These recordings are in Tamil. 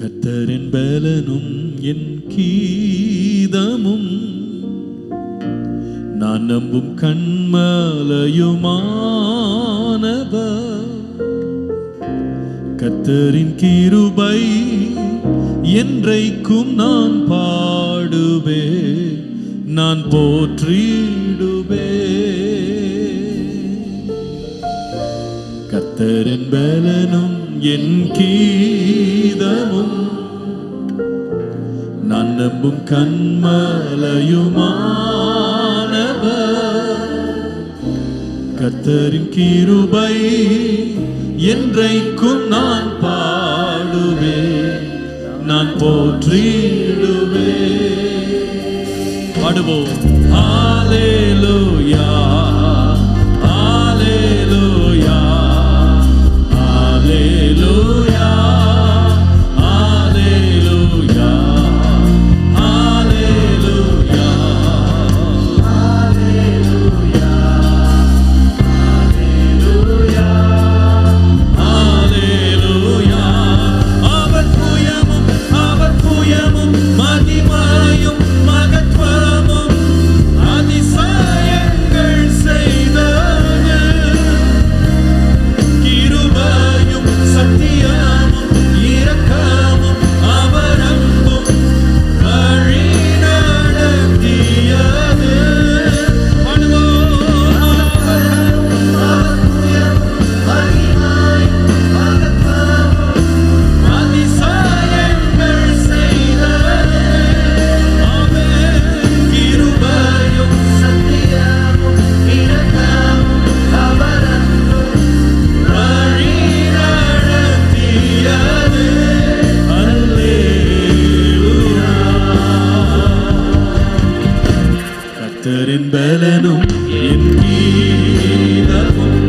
கத்தரின் பலனும் என் கீதமும். நான் நம்பும் கண்மலையுமானவ கத்தரின் கிருபை என்றைக்கும் நான் பாடுவே நான் போற்றிடுவே கத்தரின் பலனும் என் கீதமும் நான் நம்பும் கண்மலையுமானவர். கத்தரின் கிருபை என்றைக்கும் நான் பாடுவே நான் போற்றிடுவே. பாடுவோம். ஹாலே கர்த்தரின் பலனும் என் கீதமும்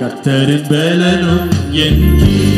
கர்த்தரின் பலனும் என் கீ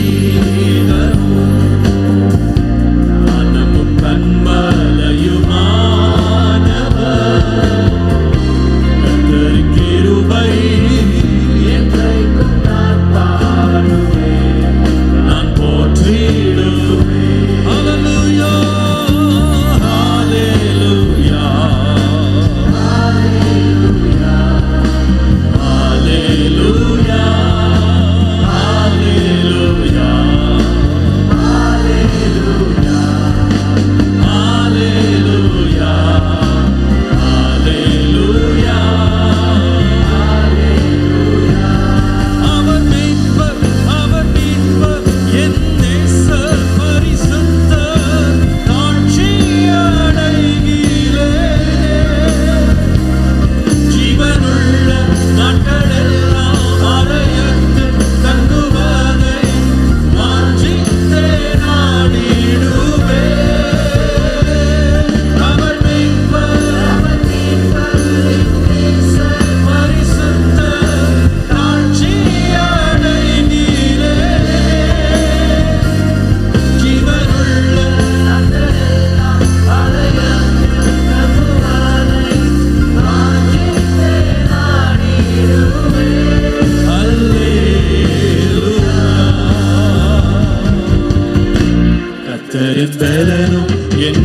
കരിന്തലനും എൻ